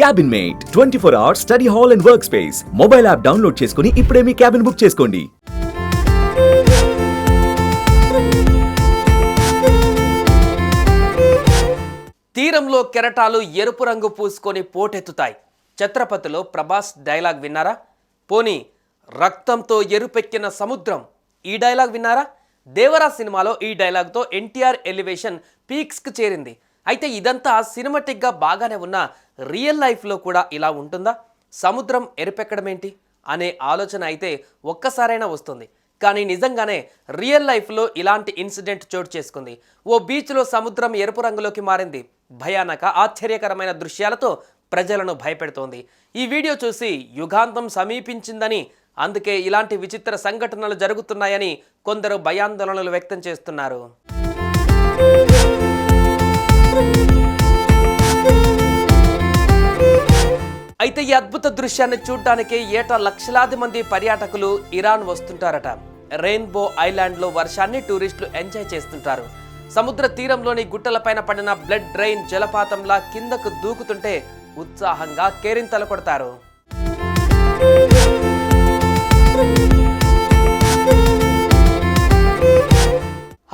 Cabin mate twenty four hours study hall and work space mobile app download చేసుకుని ఇప్పుడే మీ cabin book చేసుకోండి. తీరంలో కెరటాలు ఎరుపు రంగు పూసుకొని పోటెత్తుతాయి. ఛత్రపతిలో ప్రభాస్ డైలాగ్ విన్నారా? పోనీ రక్తంతో ఎరుపెక్కిన సముద్రం ఈ డైలాగ్ విన్నారా? దేవరా సినిమాలో ఈ డైలాగ్తో ఎన్టీఆర్ ఎలివేషన్ పీక్స్కి చేరింది. అయితే ఇదంతా సినిమాటిక్గా బాగానే ఉన్న రియల్ లైఫ్లో కూడా ఇలా ఉంటుందా? సముద్రం ఎరుపెక్కడం ఏంటి అనే ఆలోచన అయితే ఒక్కసారైనా వస్తుంది. కానీ నిజంగానే రియల్ లైఫ్లో ఇలాంటి ఇన్సిడెంట్ చోటు చేసుకుంది. ఓ బీచ్లో సముద్రం ఎరుపు రంగులోకి మారింది. భయానక ఆశ్చర్యకరమైన దృశ్యాలతో ప్రజలను భయపెడుతోంది. ఈ వీడియో చూసి యుగాంతం సమీపించిందని అందుకే ఇలాంటి విచిత్ర సంఘటనలు జరుగుతున్నాయని కొందరు భయాందోళనలు వ్యక్తం చేస్తున్నారు. అయితే ఈ అద్భుత దృశ్యాన్ని చూడడానికి ఏటా లక్షలాది మంది పర్యాటకులు ఇరాన్ వస్తుంటారట. రెయిన్బో ఐలాండ్లో వర్షాన్ని టూరిస్టులు ఎంజాయ్ చేస్తుంటారు. సముద్ర తీరంలోని గుట్టలపైన పడిన బ్లడ్ డ్రైన్ జలపాతంలా కిందకు దూకుతుంటే ఉత్సాహంగా కేరింతలు కొడతారు.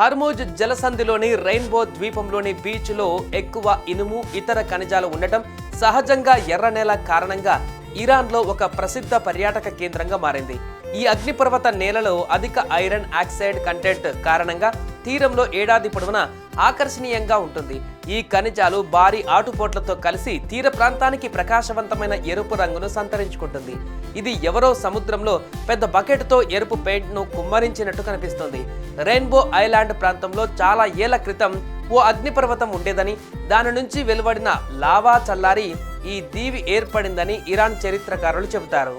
హర్మోజ్ జలసంధిలోని రెయిన్బో ద్వీపంలోని బీచ్లో ఎక్కువ ఇనుము ఇతర ఖనిజాలు ఉండటం సహజంగా ఎర్ర నేల కారణంగా ఇరాన్లో ఒక ప్రసిద్ధ పర్యాటక కేంద్రంగా మారింది. ఈ అగ్నిపర్వత నేలలో అధిక ఐరన్ ఆక్సైడ్ కంటెంట్ కారణంగా తీరంలో ఏడాది పొడవునా ఆకర్షణీయంగా ఉంటుంది. ఈ ఖనిజాలు భారీ ఆటుపోట్లతో కలిసి తీర ప్రాంతానికి ప్రకాశవంతమైన ఎరుపు రంగును సంతరించుకుంటుంది. ఇది ఎవరో సముద్రంలో పెద్ద బకెట్తో ఎరుపు పెయింట్ను కుమ్మరించినట్టు కనిపిస్తుంది. రెయిన్బో ఐలాండ్ ప్రాంతంలో చాలా ఏళ్ళ క్రితం ఓ అగ్నిపర్వతం ఉండేదని దాని నుంచి వెలువడిన లావా చల్లారి ఈ దీవి ఏర్పడిందని ఇరాన్ చరిత్రకారులు చెబుతారు.